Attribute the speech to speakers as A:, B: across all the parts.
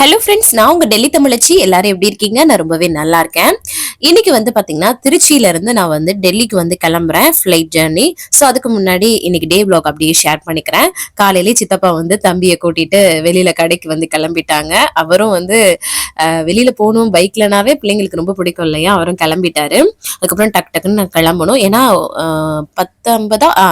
A: Hello friends நான் உங்க டெல்லி தமிழச்சி. எல்லாரும் எப்படி இருக்கீங்க? நான் ரொம்பவே நல்லா இருக்கேன். இன்னைக்கு வந்து பாத்தீங்கன்னா திருச்சியில இருந்து நான் வந்து டெல்லிக்கு வந்து கிளம்புறேன் ஃபிளைட் ஜேர்னி ஸோ அதுக்கு முன்னாடி இன்னைக்கு டே vlog அப்படியே ஷேர் பண்ணிக்கிறேன். காலையிலே சித்தப்பா வந்து தம்பியை கூட்டிட்டு வெளியில கடைக்கு வந்து கிளம்பிட்டாங்க. அவரும் வந்து வெளியில போகணும் பைக்லனாவே பிள்ளைங்களுக்கு ரொம்ப பிடிக்கும் இல்லையா? அவரும் கிளம்பிட்டாரு. அதுக்கப்புறம் டக் டக்குன்னு நான் கிளம்பணும். ஏன்னா அஹ், பத்து ஐம்பதா ஆ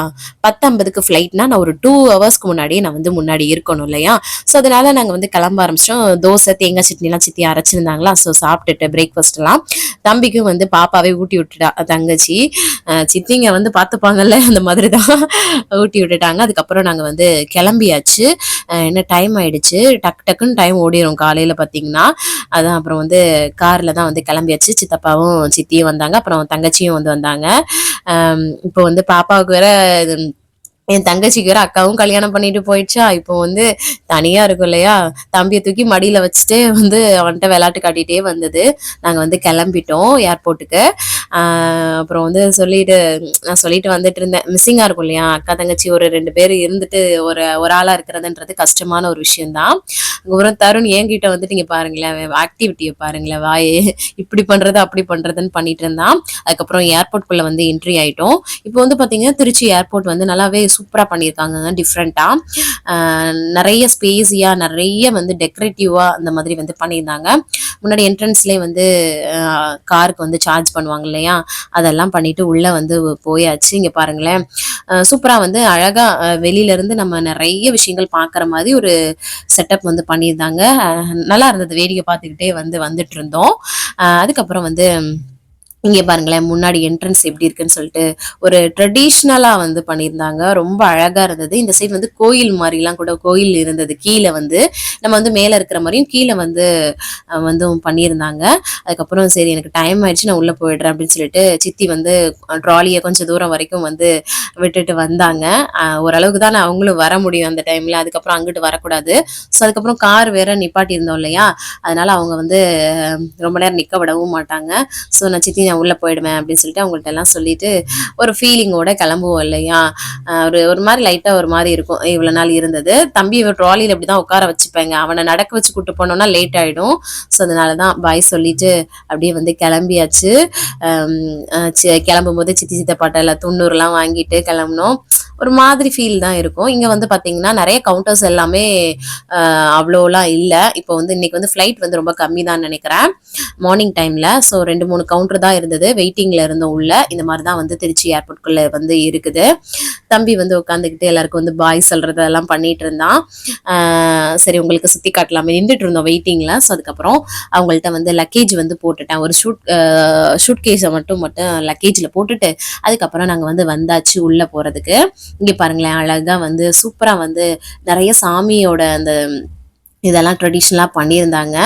A: பத்து ஐம்பதுக்கு ஃப்ளைட்னா நான் ஒரு டூ ஹவர்ஸ்க்கு முன்னாடியே நான் வந்து முன்னாடி இருக்கணும் இல்லையா? ஸோ அதனால நாங்கள் வந்து கிளம்ப ஆரம்பிச்சிட்டோம். தோசை தேங்காய் சட்னிலாம் சித்தி அரைச்சிருந்தாங்களா? ஸோ சாப்பிட்டுட்டு பிரேக்ஃபாஸ்ட்லாம் தம்பிக்கும் வந்து பாப்பாவே ஊட்டி விட்டுட்டா தங்கச்சி. சித்திங்க வந்து பார்த்துப்பாங்கல்ல அந்த மாதிரி தான் ஊட்டி விட்டுட்டாங்க. அதுக்கப்புறம் நாங்கள் வந்து கிளம்பியாச்சு. என்ன டைம் ஆயிடுச்சு. டக் டக்குன்னு டைம் ஓடிரும் காலையில் பார்த்தீங்கன்னா அதான் அப்புறம் வந்து காரில் தான் வந்து கிளம்பியாச்சு. சித்தப்பாவும் சித்தியும் வந்தாங்க. அப்புறம் தங்கச்சியும் வந்து வந்தாங்க. இப்போ வந்து பாப்பாவுக்கு வேற இது என் தங்கச்சிக்கு வேற அக்காவும் கல்யாணம் பண்ணிட்டு போயிடுச்சா. இப்போ வந்து தனியா இருக்கும் இல்லையா? தம்பியை தூக்கி மடியில வச்சுட்டு வந்து அவன்கிட்ட விளையாட்டு காட்டிட்டே வந்தது. நாங்க வந்து கிளம்பிட்டோம் ஏர்போர்ட்டுக்கு அப்புறம் வந்து சொல்லிட்டு நான் சொல்லிட்டு வந்துட்டு இருந்தேன். மிஸ்ஸிங்காக இருக்கும் இல்லையா? அக்கா தங்கச்சி ஒரு ரெண்டு பேர் இருந்துட்டு ஒரு ஒரு ஆளாக இருக்கிறதுன்றது கஷ்டமான ஒரு விஷயம்தான். அப்புறம் தருண் என்கிட்ட வந்துட்டு இங்கே பாருங்களேன் ஆக்டிவிட்டியை பாருங்களேன் வாய் இப்படி பண்ணுறது அப்படி பண்ணுறதுன்னு பண்ணிட்டு இருந்தான். அதுக்கப்புறம் ஏர்போர்ட்குள்ளே வந்து என்ட்ரி ஆகிட்டோம் இப்போ வந்து பார்த்தீங்கன்னா திருச்சி ஏர்போர்ட் வந்து நல்லாவே சூப்பராக பண்ணியிருக்காங்க டிஃப்ரெண்ட்டாக நிறைய ஸ்பேஸியாக நிறைய வந்து டெக்கரேட்டிவாக அந்த மாதிரி வந்து பண்ணியிருந்தாங்க. முன்னாடி என்ட்ரன்ஸ்லேயே வந்து காருக்கு வந்து சார்ஜ் பண்ணுவாங்க இல்லையா? அதெல்லாம் பண்ணிட்டு உள்ள வந்து போயாச்சு. இங்க பாருங்களேன். சூப்பரா வந்து அழகா அஹ், வெளியில இருந்து நம்ம நிறைய விஷயங்கள் பார்க்குற மாதிரி ஒரு செட்டப் வந்து பண்ணியிருந்தாங்க. நல்லா இருந்தது. வேடிக்கை பார்த்துக்கிட்டே வந்து வந்துட்டு இருந்தோம். அதுக்கப்புறம் வந்து இங்கே பாருங்களேன் முன்னாடி என்ட்ரன்ஸ் எப்படி இருக்குன்னு சொல்லிட்டு ஒரு ட்ரெடிஷ்னலாக வந்து பண்ணியிருந்தாங்க. ரொம்ப அழகாக இருந்தது. இந்த சைடு வந்து கோயில் மாதிரிலாம் கூட கோயில் இருந்தது. கீழே வந்து நம்ம வந்து மேலே இருக்கிற மாதிரியும் கீழே வந்து வந்து பண்ணியிருந்தாங்க. அதுக்கப்புறம் சரி எனக்கு டைம் ஆயிடுச்சு நான் உள்ளே போயிடுறேன் அப்படின்னு சொல்லிட்டு சித்தி வந்து ட்ராலியை கொஞ்சம் தூரம் வரைக்கும் வந்து விட்டுட்டு வந்தாங்க. ஓரளவுக்கு தான் அவங்களும் வர முடியும் அந்த டைமில் அதுக்கப்புறம் அங்கிட்டு வரக்கூடாது. ஸோ அதுக்கப்புறம் கார் வேற நிப்பாட்டி இருந்தோம் இல்லையா? அதனால அவங்க வந்து ரொம்ப நேரம் நிற்க விடவும் மாட்டாங்க. ஸோ நான் சித்தி நான் உள்ளே போயிடுவேன் அப்படின்னு சொல்லிட்டு அவங்கள்ட்ட எல்லாம் சொல்லிட்டு ஒரு ஃபீலிங்கோட கிளம்புவோம் இல்லையா? ஒரு ஒரு மாதிரி லைட்டாக ஒரு மாதிரி இருக்கும். இவ்வளோ நாள் இருந்தது. தம்பி ட்ராலியில் இப்படி தான் உட்கார வச்சுப்பேங்க. அவனை நடக்க வச்சு கூட்டு போனோம்னா லேட் ஆயிடும். ஸோ அதனால தான் பாய் சொல்லிட்டு அப்படியே வந்து கிளம்பியாச்சு. கிளம்பும்போது சித்தி சித்த எல்லாம் துண்ணூறுலாம் வாங்கிட்டு கிளம்புனோம். ஒரு மாதிரி ஃபீல் தான் இருக்கும். இங்கே வந்து பார்த்தீங்கன்னா நிறைய கவுண்டர்ஸ் எல்லாமே அவ்வளோலாம் இல்லை. இப்போ வந்து இன்றைக்கி வந்து ஃப்ளைட் வந்து ரொம்ப கம்மி தான் நினைக்கிறேன் மார்னிங் டைமில் ஸோ ரெண்டு மூணு கவுண்டர் தான் இருந்தது. வெயிட்டிங்கில் இருந்தோம் உள்ள இந்த மாதிரி தான் வந்து திருச்சி ஏர்போர்ட்குள்ளே வந்து இருக்குது. தம்பி வந்து உட்காந்துக்கிட்டு எல்லாருக்கும் வந்து பாய் சொல்கிறதெல்லாம் பண்ணிட்டு இருந்தான். சரி உங்களுக்கு சுற்றி காட்டலாமே. நின்றுட்டு இருந்தோம் வெயிட்டிங்கில் ஸோ அதுக்கப்புறம் அவங்கள்ட்ட வந்து லக்கேஜ் வந்து போட்டுட்டேன். ஒரு ஷூட் ஷூட் கேஸை மட்டும் மட்டும் லக்கேஜில் போட்டுட்டு அதுக்கப்புறம் நாங்கள் வந்து வந்தாச்சு உள்ளே போகிறதுக்கு இங்கே பாருங்களேன் அழகாக வந்து சூப்பராக வந்து நிறைய சாமியோட அந்த இதெல்லாம் ட்ரெடிஷ்னலாக பண்ணியிருந்தாங்க.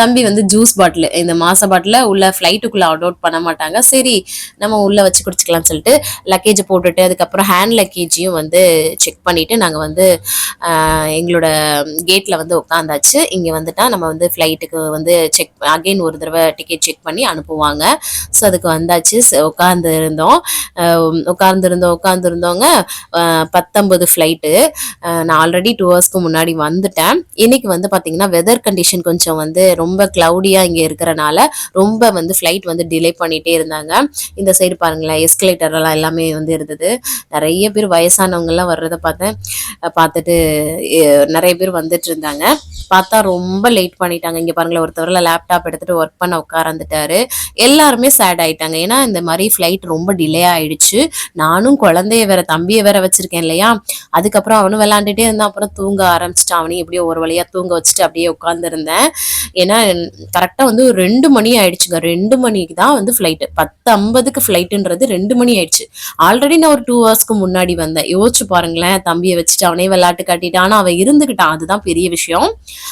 A: தம்பி வந்து ஜூஸ் பாட்டில் இந்த மாச பாட்டில் உள்ள ஃப்ளைட்டுக்குள்ளே அவுட் பண்ண மாட்டாங்க. சரி நம்ம உள்ளே வச்சு குடிச்சிக்கலாம்னு சொல்லிட்டு லக்கேஜ் போட்டுட்டு அதுக்கப்புறம் ஹேண்ட் லக்கேஜையும் வந்து செக் பண்ணிவிட்டு நாங்கள் வந்து எங்களோட கேட்டில் வந்து உட்காந்தாச்சு இங்கே வந்துட்டால் நம்ம வந்து ஃப்ளைட்டுக்கு வந்து செக் அகைன் ஒரு தடவை டிக்கெட் செக் பண்ணி அனுப்புவாங்க. ஸோ அதுக்கு வந்தாச்சு. உட்காந்து இருந்தோம் உட்காந்துருந்தோம் உட்காந்துருந்தோங்க பத்தொம்பது ஃப்ளைட்டு நான் ஆல்ரெடி டூ ஹவர்ஸ்க்கு முன்னாடி வந்துட்டேன். இன்னைக்கு வந்து பாத்தீங்கன்னா வெதர் கண்டிஷன் கொஞ்சம் வந்து ரொம்ப க்ளவுடியாக இங்கே இருக்கிறனால ரொம்ப வந்து ஃப்ளைட் வந்து டிலே பண்ணிட்டே இருந்தாங்க. இந்த சைடு பாருங்களேன் எஸ்கலேட்டர் எல்லாம் எல்லாமே வந்து இருந்தது. நிறைய பேர் வயசானவங்க எல்லாம் வர்றதை பார்த்தேன். பார்த்துட்டு நிறைய பேர் வந்துட்டு இருந்தாங்க. பார்த்தா ரொம்ப லேட் பண்ணிட்டாங்க. இங்கே பாருங்களேன் ஒருத்தவரில் லேப்டாப் எடுத்துட்டு ஒர்க் பண்ண உட்காந்துட்டாரு எல்லாருமே சேட் ஆயிட்டாங்க. ஏன்னா இந்த மாதிரி ஃப்ளைட் ரொம்ப டிலே ஆயிடுச்சு. நானும் குழந்தைய வேற தம்பியை வேற வச்சிருக்கேன் இல்லையா? அதுக்கப்புறம் அவனும் விளாண்டுட்டே இருந்தான். அப்புறம் தூங்க ஆரம்பிச்சிட்டான். அவனையும் எப்படியோ ஒரு வழியாக தூங்க வச்சுட்டு அப்படியே உட்காந்துருந்தேன் ஏன்னா கரெக்டாக வந்து ஒரு ரெண்டு மணி ஆயிடுச்சுங்க. ரெண்டு மணிக்கு தான் வந்து ஃப்ளைட்டு பத்து ஐம்பதுக்கு ஃப்ளைட்டுன்றது ரெண்டு மணி ஆயிடுச்சு. ஆல்ரெடி நான் ஒரு டூ ஹவர்ஸ்க்கு முன்னாடி வந்தேன். யோசிச்சு பாருங்களேன் தம்பியை வச்சுட்டு அவனே விளையாட்டு காட்டிட்டான் ஆனால் அவன் இருந்துக்கிட்டான் அதுதான் பெரிய விஷயம்.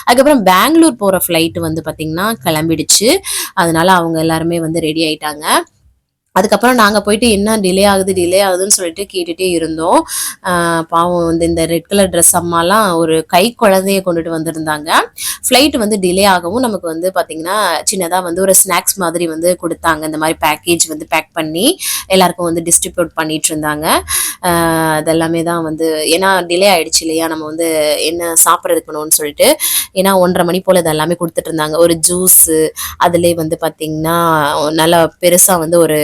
A: அதுக்கப்புறம் பெங்களூர் போகிற ஃப்ளைட்டு வந்து பார்த்திங்கன்னா கிளம்பிடுச்சு. அதனால அவங்க எல்லாருமே வந்து ரெடி ஆயிட்டாங்க. அதுக்கப்புறம் நாங்கள் போயிட்டு என்ன டிலே ஆகுது டிலே ஆகுதுன்னு சொல்லிட்டு கேட்டுகிட்டே இருந்தோம். பாவம் வந்து இந்த ரெட் கலர் ட்ரெஸ் அம்மாலாம் ஒரு கை குழந்தைய கொண்டுட்டு வந்திருந்தாங்க. ஃப்ளைட் வந்து டிலே ஆகவும் நமக்கு வந்து பார்த்திங்கன்னா சின்னதாக வந்து ஒரு ஸ்நாக்ஸ் மாதிரி வந்து கொடுத்தாங்க. இந்த மாதிரி பேக்கேஜ் வந்து பேக் பண்ணி எல்லாருக்கும் வந்து டிஸ்ட்ரிபியூட் பண்ணிட்டு இருந்தாங்க. அதெல்லாமே தான் வந்து ஏன்னா டிலே ஆயிடுச்சு இல்லையா? நம்ம வந்து என்ன சாப்பிட்றதுக்கணும்னு சொல்லிட்டு. ஏன்னா ஒன்றரை மணி போல் இதெல்லாமே கொடுத்துட்டு இருந்தாங்க. ஒரு ஜூஸு அதுலேயே வந்து பார்த்திங்கன்னா நல்லா பெருசாக வந்து ஒரு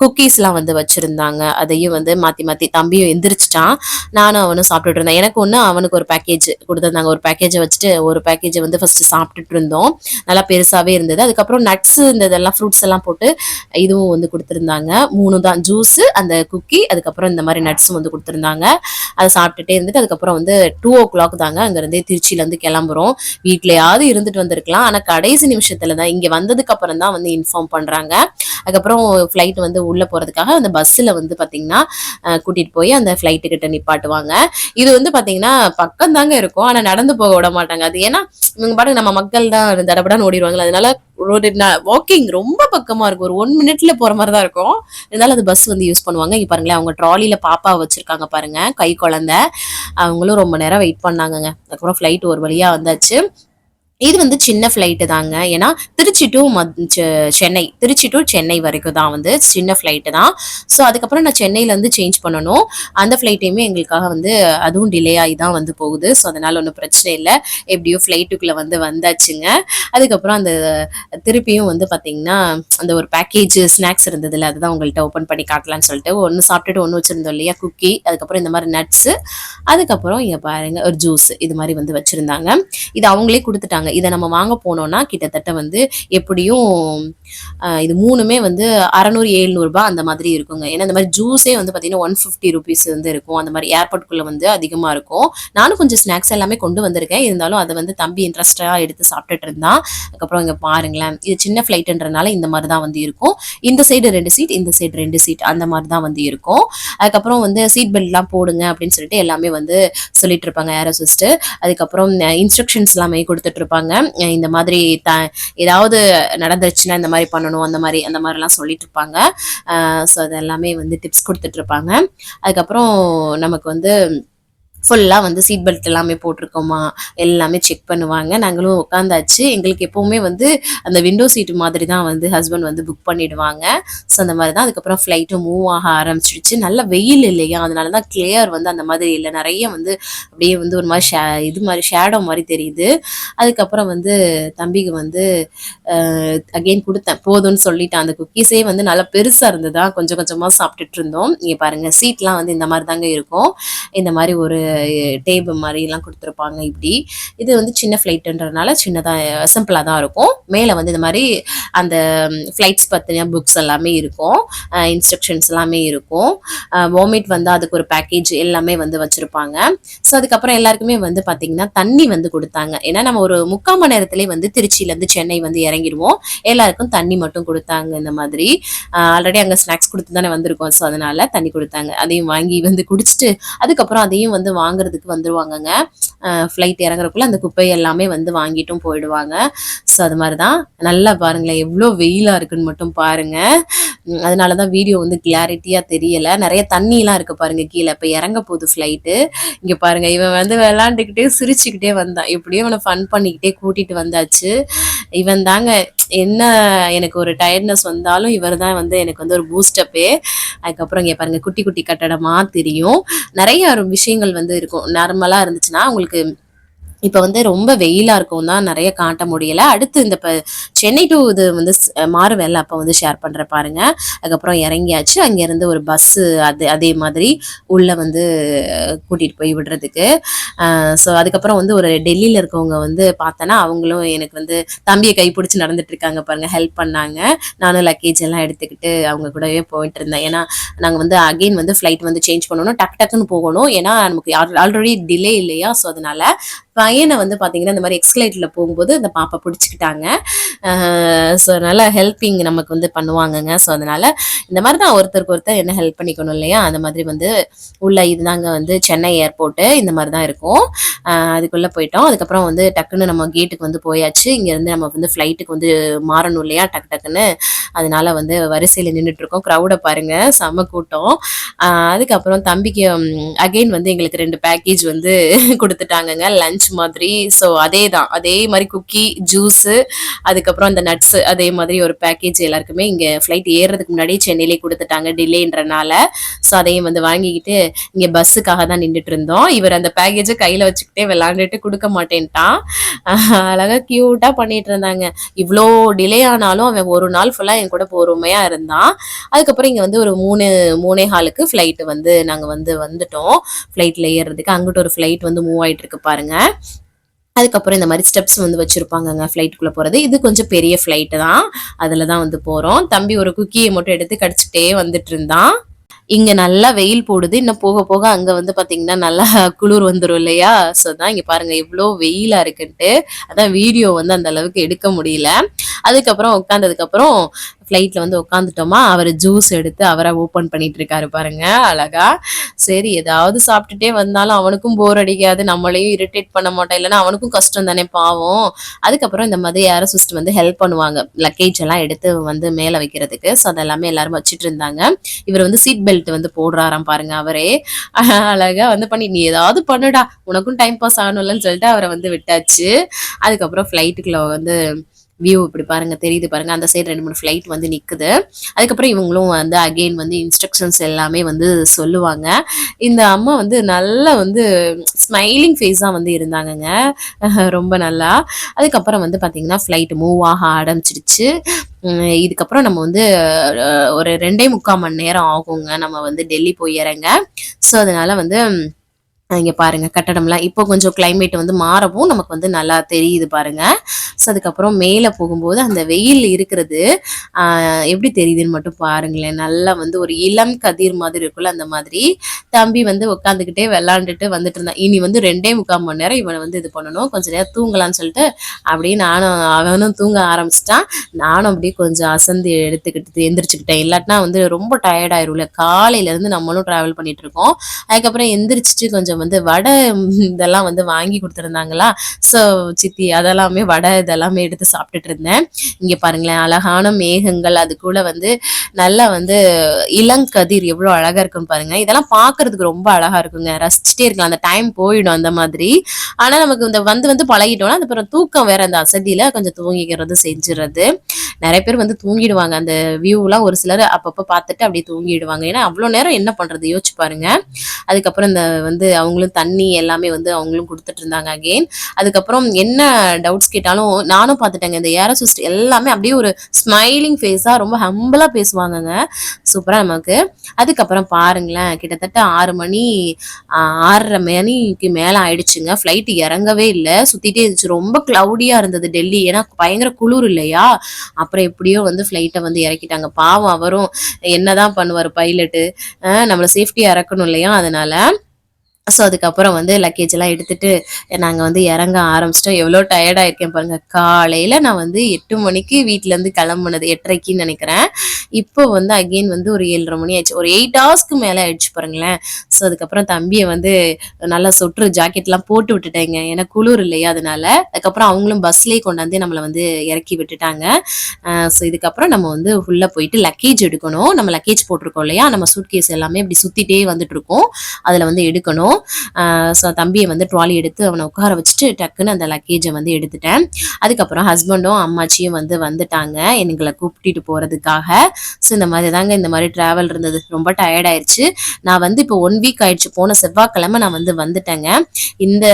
A: குக்கீஸ்லாம் வந்து வச்சுருந்தாங்க. அதையும் வந்து மாற்றி மாற்றி தம்பியும் எந்திரிச்சிட்டான். நானும் அவனும் சாப்பிட்டுட்டு இருந்தேன். எனக்கு ஒன்று அவனுக்கு ஒரு பேக்கேஜ் கொடுத்துருந்தாங்க. ஒரு பேக்கேஜை வச்சுட்டு ஒரு பேக்கேஜை வந்து ஃபஸ்ட்டு சாப்பிட்டுட்டு இருந்தோம். நல்லா பெருசாகவே இருந்தது. அதுக்கப்புறம் நட்ஸு இந்த இதெல்லாம் ஃப்ரூட்ஸ் எல்லாம் போட்டு இதுவும் வந்து கொடுத்துருந்தாங்க. மூணு தான் ஜூஸு அந்த குக்கி அதுக்கப்புறம் இந்த மாதிரி நட்ஸும் வந்து கொடுத்துருந்தாங்க. அதை சாப்பிட்டுட்டே இருந்துட்டு அதுக்கப்புறம் வந்து டூ ஓ கிளாக் தாங்க. அங்கேருந்தே திருச்சியிலேருந்து கிளம்புறோம். வீட்லயாவது இருந்துட்டு வந்திருக்கலாம். ஆனால் கடைசி நிமிஷத்தில் தான் இங்கே வந்ததுக்கு அப்புறம் தான் வந்து இன்ஃபார்ம் பண்ணுறாங்க அதுக்கப்புறம் ஃப்ளைட் வந்து உள்ளே போகிறதுக்காக அந்த பஸ்ஸில் வந்து பார்த்தீங்கன்னா கூட்டிகிட்டு போய் அந்த ஃப்ளைட்டுக்கிட்ட நிப்பாட்டுவாங்க. இது வந்து பார்த்தீங்கன்னா பக்கம் தாங்க இருக்கும். ஆனால் நடந்து போக விட மாட்டாங்க. அது ஏன்னா இவங்க பாருங்க நம்ம மக்கள் தான் தடப்படான்னு ஓடிடுவாங்க அதனால ஒரு வாக்கிங் ரொம்ப பக்கமா இருக்கும். ஒரு ஒன் மினிட்ல போற மாதிரி தான் இருக்கும். இருந்தாலும் அது பஸ் வந்து யூஸ் பண்ணுவாங்க. இங்க பாருங்களேன் அவங்க ட்ராலியில பாப்பா வச்சிருக்காங்க பாருங்க கை குழந்தை. அவங்களும் ரொம்ப நேரம் வெயிட் பண்ணாங்கங்க. அதுக்கப்புறம் ஃப்ளைட் ஒரு வழியா வந்தாச்சு. இது வந்து சின்ன ஃப்ளைட்டு தாங்க. ஏன்னா திருச்சி டு சென்னை திருச்சி டு சென்னை வரைக்கும் தான் வந்து சின்ன ஃப்ளைட்டு தான். ஸோ அதுக்கப்புறம் நான் சென்னையிலேருந்து சேஞ்ச் பண்ணணும். அந்த ஃப்ளைட்டையுமே எங்களுக்காக வந்து அதுவும் டிலே ஆகி தான் வந்து போகுது. ஸோ அதனால் ஒன்றும் பிரச்சனை இல்லை. எப்படியோ ஃப்ளைட்டுக்குள்ளே வந்து வந்தாச்சுங்க. அதுக்கப்புறம் அந்த திருப்பியும் வந்து பார்த்தீங்கன்னா அந்த ஒரு பேக்கேஜ் ஸ்நாக்ஸ் இருந்ததில்ல அதுதான் உங்கள்கிட்ட ஓப்பன் பண்ணி காட்டலான்னு சொல்லிட்டு ஒன்று சாப்பிட்டுட்டு ஒன்று வச்சுருந்தோம் இல்லையா குக்கி அதுக்கப்புறம் இந்த மாதிரி நட்ஸு அதுக்கப்புறம் இங்கே பாருங்க ஒரு ஜூஸ் இது மாதிரி வந்து வச்சுருந்தாங்க. இது அவங்களே கொடுத்துட்டாங்க. இதை நம்ம வாங்க போனோம்னா கிட்டத்தட்ட வந்து எப்படியும் இது மூணுமே வந்து அறநூறு எழுநூறுபா அந்த மாதிரி இருக்குங்க. ஏன்னா இந்த மாதிரி ஜூஸே வந்து பார்த்தீங்கன்னா ஒன் ஃபிஃப்டி ருபீஸ் வந்து இருக்கும். அந்த மாதிரி ஏர்போர்ட்குள்ளே வந்து அதிகமாக இருக்கும். நானும் கொஞ்சம் ஸ்நாக்ஸ் எல்லாமே கொண்டு வந்திருக்கேன். இருந்தாலும் அதை வந்து தம்பி இன்ட்ரெஸ்டாக எடுத்து சாப்பிட்டுட்டு இருந்தான். அதுக்கப்புறம் இங்கே பாருங்களேன். இது சின்ன ஃப்ளைட்டுன்றனால இந்த மாதிரி தான் வந்து இருக்கும். இந்த சைடு ரெண்டு சீட் இந்த சைடு ரெண்டு சீட் அந்த மாதிரி தான் வந்து இருக்கும். அதுக்கப்புறம் வந்து சீட் பெல்ட்லாம் போடுங்க அப்படின்னு சொல்லிட்டு எல்லாமே வந்து சொல்லிட்டு இருப்பாங்க ஏரோசிஸ்ட் அதுக்கப்புறம் இன்ஸ்ட்ரக்ஷன்ஸ் எல்லாமே கொடுத்துட்டு இருப்பாங்க. இருப்பாங்க. இந்த மாதிரி த ஏதாவது நடந்துருச்சுன்னா இந்த மாதிரி பண்ணணும் அந்த மாதிரி அந்த மாதிரிலாம் சொல்லிட்டு இருப்பாங்க. ஸோ அது எல்லாமே வந்து டிப்ஸ் கொடுத்துட்ருப்பாங்க அதுக்கப்புறம் நமக்கு வந்து ஃபுல்லாக வந்து சீட் பெல்ட் எல்லாமே போட்டிருக்கோமா? எல்லாமே செக் பண்ணுவாங்க. நாங்களும் உட்காந்தாச்சு. எங்களுக்கு எப்போவுமே வந்து அந்த விண்டோ சீட்டு மாதிரி தான் வந்து ஹஸ்பண்ட் வந்து புக் பண்ணிடுவாங்க. ஸோ அந்த மாதிரி தான். அதுக்கப்புறம் ஃப்ளைட்டும் மூவ் ஆக ஆரம்பிச்சிடுச்சு. நல்ல வெயில் இல்லையா? அதனால தான் கிளியர் வந்து அந்த மாதிரி இல்லை. நிறைய வந்து அப்படியே வந்து ஒரு மாதிரி ஷே இது மாதிரி ஷேடோ மாதிரி தெரியுது. அதுக்கப்புறம் வந்து தம்பிக்கு வந்து அகெயின் கொடுத்தேன். போதும்னு சொல்லிட்டேன் அந்த குக்கீஸே வந்து நல்லா பெருசாக இருந்ததா? கொஞ்சம் கொஞ்சமாக சாப்பிட்டுட்டு இருந்தோம். இங்கே பாருங்கள் சீட்லாம் வந்து இந்த மாதிரி தாங்க இருக்கும். இந்த மாதிரி ஒரு டேபிள் மாதிரிலாம் கொடுத்துருப்பாங்க இப்படி. இது வந்து சின்ன ஃப்ளைட்டுன்றதுனால சின்னதாக சிம்பிளாக தான் இருக்கும். மேலே வந்து இந்த மாதிரி அந்த ஃப்ளைட்ஸ் பற்றின புக்ஸ் எல்லாமே இருக்கும். இன்ஸ்ட்ரக்ஷன்ஸ் எல்லாமே இருக்கும். வாமிட் வந்து அதுக்கு ஒரு பேக்கேஜ் எல்லாமே வந்து வச்சுருப்பாங்க. ஸோ அதுக்கப்புறம் எல்லாருக்குமே வந்து பார்த்திங்கன்னா தண்ணி வந்து கொடுத்தாங்க. ஏன்னா நம்ம ஒரு முக்கால் மணி நேரத்துலேயே வந்து திருச்சியிலேருந்து சென்னை வந்து இறங்கிடுவோம். எல்லாருக்கும் தண்ணி மட்டும் கொடுத்தாங்க இந்த மாதிரி. ஆல்ரெடி அங்கே ஸ்நாக்ஸ் கொடுத்து தானே வந்திருக்கோம். ஸோ அதனால தண்ணி கொடுத்தாங்க. அதையும் வாங்கி வந்து குடிச்சிட்டு அதுக்கப்புறம் அதையும் வந்து வாங்குறதுக்கு வந்துருவாங்கங்க. ஃப்ளைட் இறங்குறக்குள்ள அந்த குப்பை எல்லாமே வந்து வாங்கிட்டும் போயிடுவாங்க. ஸோ அது மாதிரி தான் நல்லா பாருங்களேன் எவ்வளோ வெயிலாக இருக்குன்னு மட்டும் பாருங்க. அதனால தான் வீடியோ வந்து கிளாரிட்டியாக தெரியலை. நிறைய தண்ணிலாம் இருக்கு பாருங்க கீழே. இப்போ இறங்க போகுது ஃப்ளைட்டு இங்கே பாருங்க இவன் வந்து விளாண்டுக்கிட்டே சிரிச்சுக்கிட்டே வந்தான். எப்படியும் இவனை ஃபன் பண்ணிக்கிட்டே கூட்டிட்டு வந்தாச்சு. இவன் தாங்க என்ன எனக்கு ஒரு டயர்ட்னஸ் வந்தாலும் இவர் தான் வந்து எனக்கு வந்து ஒரு பூஸ்டப்பே அதுக்கப்புறம் இங்கே பாருங்க குட்டி குட்டி கட்டடமாக தெரியும். நிறைய விஷயங்கள் வந்து இருக்கும். நார்மலாக இருந்துச்சுன்னா உங்களுக்கு இப்போ வந்து ரொம்ப வெயிலாக இருக்கும் தான் நிறைய காட்ட முடியல. அடுத்து இந்த இப்போ சென்னை டு இது வந்து மாறுவேல அப்போ வந்து ஷேர் பண்ணுற பாருங்க. அதுக்கப்புறம் இறங்கியாச்சு. அங்கேருந்து ஒரு பஸ்ஸு அது அதே மாதிரி உள்ளே வந்து கூட்டிகிட்டு போய் விடுறதுக்கு. ஸோ அதுக்கப்புறம் வந்து ஒரு டெல்லியில் இருக்கவங்க வந்து பார்த்தேன்னா அவங்களும் எனக்கு வந்து தம்பியை கைப்பிடிச்சி நடந்துட்டு இருக்காங்க பாருங்க. ஹெல்ப் பண்ணாங்க. நானும் லக்கேஜ் எல்லாம் எடுத்துக்கிட்டு அவங்க கூடவே போயிட்டு இருந்தேன். ஏன்னா நாங்கள் வந்து அகைன் வந்து ஃப்ளைட் வந்து சேஞ்ச் பண்ணணும். டக் டக்குன்னு போகணும். ஏன்னா நமக்கு ஆல்ரெடி டிலே இல்லையா? ஸோ அதனால பையனை வந்து பார்த்தீங்கன்னா இந்த மாதிரி எக்ஸ்கலேட்டில் போகும்போது அந்த பாப்பா பிடிச்சிக்கிட்டாங்க. ஸோ நல்லா ஹெல்ப்பிங் நமக்கு வந்து பண்ணுவாங்கங்க. ஸோ அதனால் இந்த மாதிரி தான் ஒருத்தருக்கு ஒருத்தர் என்ன ஹெல்ப் பண்ணிக்கணும் இல்லையா? அந்த மாதிரி வந்து உள்ள இதுதாங்க வந்து சென்னை ஏர்போர்ட்டு இந்த மாதிரி தான் இருக்கும். அதுக்குள்ளே போயிட்டோம். அதுக்கப்புறம் வந்து டக்குன்னு நம்ம கேட்டுக்கு வந்து போயாச்சு. இங்கேருந்து நம்ம வந்து ஃப்ளைட்டுக்கு வந்து மாறணும் இல்லையா? டக்கு டக்குன்னு. அதனால வந்து வரிசையில் நின்றுட்டுருக்கோம் க்ரௌடை பாருங்கள் செம கூட்டம். அதுக்கப்புறம் தம்பிக்கு அகைன் வந்து எங்களுக்கு ரெண்டு பேக்கேஜ் வந்து கொடுத்துட்டாங்கங்க. லஞ்ச் மாதிரி. ஸோ அதே தான் அதே மாதிரி குக்கி ஜூஸு அதுக்கப்புறம் அந்த நட்ஸ் அதே மாதிரி ஒரு பேக்கேஜ் எல்லாருக்குமே இங்கே ஃப்ளைட் ஏறுறதுக்கு முன்னாடி சென்னையிலே கொடுத்துட்டாங்க டிலேன்றனால ஸோ அதையும் வந்து வாங்கிக்கிட்டு இங்கே பஸ்ஸுக்காக தான் நின்றுட்டு இருந்தோம் இவர் அந்த பேக்கேஜை கையில் வச்சுக்கிட்டே விளாண்டுட்டு கொடுக்க மாட்டேன்ட்டான். அழகாக க்யூட்டாக பண்ணிட்டு இருந்தாங்க இவ்வளோ டிலே ஆனாலும் அவன் ஒரு நாள் ஃபுல்லாக என் கூட பொறுமையாக இருந்தான். அதுக்கப்புறம் இங்கே வந்து ஒரு மூணு மூணே ஹாலுக்கு ஃப்ளைட்டு வந்து நாங்கள் வந்து வந்துட்டோம். ஃப்ளைட்டில் ஏறுறதுக்கு அங்கிட்ட ஒரு ஃப்ளைட் வந்து மூவ் ஆகிட்டு இருக்கு பாருங்கள் அதுக்கப்புறம் இந்த மாதிரி ஸ்டெப்ஸ் வந்து வச்சுருப்பாங்கங்க ஃப்ளைட்டுக்குள்ளே போகிறது இது கொஞ்சம் பெரிய ஃப்ளைட்டு தான். அதில் தான் வந்து போகிறோம் தம்பி ஒரு குக்கியை மட்டும் எடுத்து கடிச்சிட்டே வந்துட்டு இருந்தான். இங்க நல்லா வெயில் போடுது. இன்னும் போக போக அங்க வந்து பாத்தீங்கன்னா நல்லா குளிர் வந்துரும் இல்லையா? ஸோ தான் இங்க பாருங்க எவ்வளோ வெயிலா இருக்குன்ட்டு. அதான் வீடியோ வந்து அந்த அளவுக்கு எடுக்க முடியல. அதுக்கப்புறம் உட்காந்ததுக்கு அப்புறம் ஃப்ளைட்ல வந்து உட்காந்துட்டோமா அவர் ஜூஸ் எடுத்து அவரை ஓப்பன் பண்ணிட்டு இருக்காரு பாருங்க அழகா. சரி ஏதாவது சாப்பிட்டுட்டே வந்தாலும் அவனுக்கும் போர் அடிக்காது. நம்மளையும் இரிட்டேட் பண்ண மாட்டோம். இல்லைன்னா அவனுக்கும் கஷ்டம் தானே பாவம். அதுக்கப்புறம் இந்த மாதிரி யாரோ சிஸ்டர் வந்து ஹெல்ப் பண்ணுவாங்க. லக்கேஜ் எல்லாம் எடுத்து வந்து மேலே வைக்கிறதுக்கு. ஸோ அதெல்லாமே எல்லாரும் வச்சுட்டு இருந்தாங்க. இவர் வந்து சீட் பெல்ட் வந்து போடுறாராம் பாருங்க அவரே. அழகா வந்து பண்ணி நீ ஏதாவது பண்ணுடா. உனக்கும் டைம் பாஸ் ஆகணும்லன்னு சொல்லிட்டு அவரை வந்து விட்டாச்சு. அதுக்கப்புறம் ஃப்ளைட்டுக்குள்ள வந்து வியூ இப்படி பாருங்க தெரியுது பாருங்க. அந்த சைடு ரெண்டு மூணு ஃப்ளைட் வந்து நிற்குது அதுக்கப்புறம் இவங்களும் வந்து அகெயின் வந்து இன்ஸ்ட்ரக்ஷன்ஸ் எல்லாமே வந்து சொல்லுவாங்க. இந்த அம்மா வந்து நல்லா வந்து ஸ்மைலிங் ஃபேஸாக வந்து இருந்தாங்கங்க. ரொம்ப நல்லா. அதுக்கப்புறம் வந்து பார்த்தீங்கன்னா ஃப்ளைட் மூவ் ஆக ஆரம்பிச்சிடுச்சு. இதுக்கப்புறம் நம்ம வந்து ஒரு ரெண்டே முக்கால் மணி நேரம் ஆகுங்க. நம்ம வந்து டெல்லி போய் இறங்க. ஸோ அதனால வந்து இங்கே பாருங்க கட்டடம்லாம் இப்போ கொஞ்சம் கிளைமேட் வந்து மாறவும் நமக்கு வந்து நல்லா தெரியுது பாருங்க. ஸோ அதுக்கப்புறம் மேலே போகும்போது அந்த வெயில் இருக்கிறது எப்படி தெரியுதுன்னு மட்டும் பாருங்களேன். நல்லா வந்து ஒரு இளம் கதிர் மாதிரி இருக்குல்ல அந்த மாதிரி. தம்பி வந்து உட்காந்துக்கிட்டே விளாண்டுட்டு வந்துட்டு இருந்தான். இனி வந்து ரெண்டே முக்கால் மணி நேரம் இவனை வந்து இது பண்ணணும். கொஞ்ச நேரம் தூங்கலாம்னு சொல்லிட்டு அப்படியே நானும் அவனும் தூங்க ஆரம்பிச்சிட்டான். நானும் அப்படியே கொஞ்சம் அசந்து எடுத்துக்கிட்டு எந்திரிச்சுக்கிட்டேன். இல்லாட்டினா வந்து ரொம்ப டயர்டாயிரும்ல காலையிலேருந்து நம்மளும் ட்ராவல் பண்ணிட்டு இருக்கோம். அதுக்கப்புறம் எந்திரிச்சிட்டு கொஞ்சம் வந்து வடை இதெல்லாம் வந்து வாங்கி கொடுத்துருந்தாங்களா? ஸோ சித்தி அதெல்லாமே வடை இதெல்லாமே எடுத்து சாப்பிட்டுட்டு இருந்தேன். இங்க பாருங்களேன் அழகான மேகங்கள் அது கூட வந்து நல்லா வந்து இளங்கதிர் எவ்வளோ அழகா இருக்குன்னு பாருங்க. இதெல்லாம் பார்க்கறதுக்கு ரொம்ப அழகா இருக்குங்க. ரசிச்சுட்டே இருக்கலாம். அந்த டைம் போயிடும் அந்த மாதிரி. ஆனா நமக்கு இந்த வந்து வந்து பழகிட்டோம்னா அது அப்புறம் தூக்கம் வேற அந்த அசதியில கொஞ்சம் தூங்கிக்கிறது செஞ்சுறது நிறைய பேர் வந்து தூங்கிடுவாங்க. அந்த வியூலாம் ஒரு சிலர் அப்பப்போ பார்த்துட்டு அப்படியே தூங்கிடுவாங்க. ஏன்னா அவ்வளோ நேரம் என்ன பண்ணுறது யோசிச்சு பாருங்க. அதுக்கப்புறம் இந்த வந்து அவங்களும் தண்ணி எல்லாமே வந்து அவங்களும் கொடுத்துட்டு இருந்தாங்க அகெயின் அதுக்கப்புறம் என்ன டவுட்ஸ் கேட்டாலும் நானும் பார்த்துட்டேங்க. இந்த ஏரோசிஸ்ட் எல்லாமே அப்படியே ஒரு ஸ்மைலிங் ஃபேஸாக ரொம்ப ஹம்பிளாக பேசுவாங்கங்க. சூப்பராக நமக்கு. அதுக்கப்புறம் பாருங்களேன் கிட்டத்தட்ட ஆறு மணி ஆறரை மணிக்கு மேலே ஆயிடுச்சுங்க. ஃப்ளைட் இறங்கவே இல்லை. சுற்றிட்டே இருந்துச்சு. ரொம்ப க்ளவுடியாக இருந்தது டெல்லி. ஏன்னா பயங்கர குளிர் இல்லையா? அப்புறம் எப்படியோ வந்து ஃப்ளைட்டை வந்து இறக்கிட்டாங்க. பாவம் அவரும் என்னதான் பண்ணுவார் பைலட்டு நம்மளை சேஃப்டியாக இறக்கணும் இல்லையா? அதனால ஸோ அதுக்கப்புறம் வந்து லக்கேஜ் எல்லாம் எடுத்துட்டு நாங்கள் வந்து இறங்க ஆரம்பிச்சிட்டோம். எவ்வளோ டயர்டாக இருக்கேன் பாருங்கள் காலையில் நான் வந்து எட்டு மணிக்கு வீட்டிலேருந்து கிளம்புனது எட்டரைக்குன்னு நினைக்கிறேன். இப்போ வந்து அகெயின் வந்து ஒரு ஏழரை மணி ஆயிடுச்சு. ஒரு எயிட் ஹவர்ஸ்க்கு மேலே ஆயிடுச்சு பாருங்களேன். ஸோ அதுக்கப்புறம் தம்பியை வந்து நல்லா சொட்ரு ஜாக்கெட்லாம் போட்டு விட்டுட்டேங்க. ஏன்னா குளிர் இல்லையா அதனால. அதுக்கப்புறம் அவங்களும் பஸ்லேயே கொண்டாந்து நம்மளை வந்து இறக்கி விட்டுட்டாங்க. ஸோ இதுக்கப்புறம் நம்ம வந்து உள்ளே போயிட்டு லக்கேஜ் எடுக்கணும். நம்ம லக்கேஜ் போட்டிருக்கோம் இல்லையா? நம்ம சூட்கேஸ் எல்லாமே இப்படி சுற்றிட்டே வந்துட்டு இருக்கோம் அதில் வந்து எடுக்கணும். ஸோ தம்பியை வந்து ட்ராலி எடுத்து அவனை உட்கார வச்சுட்டு டக்குன்னு அந்த லக்கேஜை வந்து எடுத்துட்டேன். அதுக்கப்புறம் ஹஸ்பண்டும் அம்மாச்சியும் வந்து வந்துட்டாங்க. எங்களை கூப்பிட்டுட்டு போகிறதுக்காக ஸோ இந்த மாதிரி தாங்க இந்த மாதிரி ட்ராவல் இருந்தது. ரொம்ப டயர்டாயிருச்சு நான் வந்து இப்போ ஒன் வீக் ஆயிடுச்சு. போன செவ்வாய்க்கிழமை நான் வந்து வந்துட்டேங்க. இந்த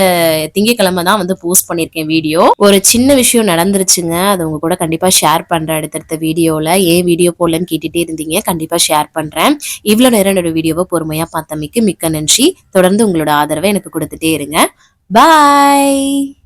A: திங்கக்கிழமை தான் வந்து போஸ்ட் பண்ணியிருக்கேன் வீடியோ ஒரு சின்ன விஷயம் நடந்துருச்சுங்க. அது உங்க கூட கண்டிப்பாக ஷேர் பண்ணுறேன் அடுத்தடுத்த வீடியோவில் ஏன் வீடியோ போடலன்னு கேட்டுட்டே இருந்தீங்க. கண்டிப்பாக ஷேர் பண்ணுறேன் இவ்வளோ நேரம் என்னோட வீடியோவை பொறுமையாக பார்த்தமைக்கு மிக்க நன்றி. தொடர்ந்து உங்களோட ஆதரவை எனக்கு கொடுத்துட்டே இருங்க. பாய்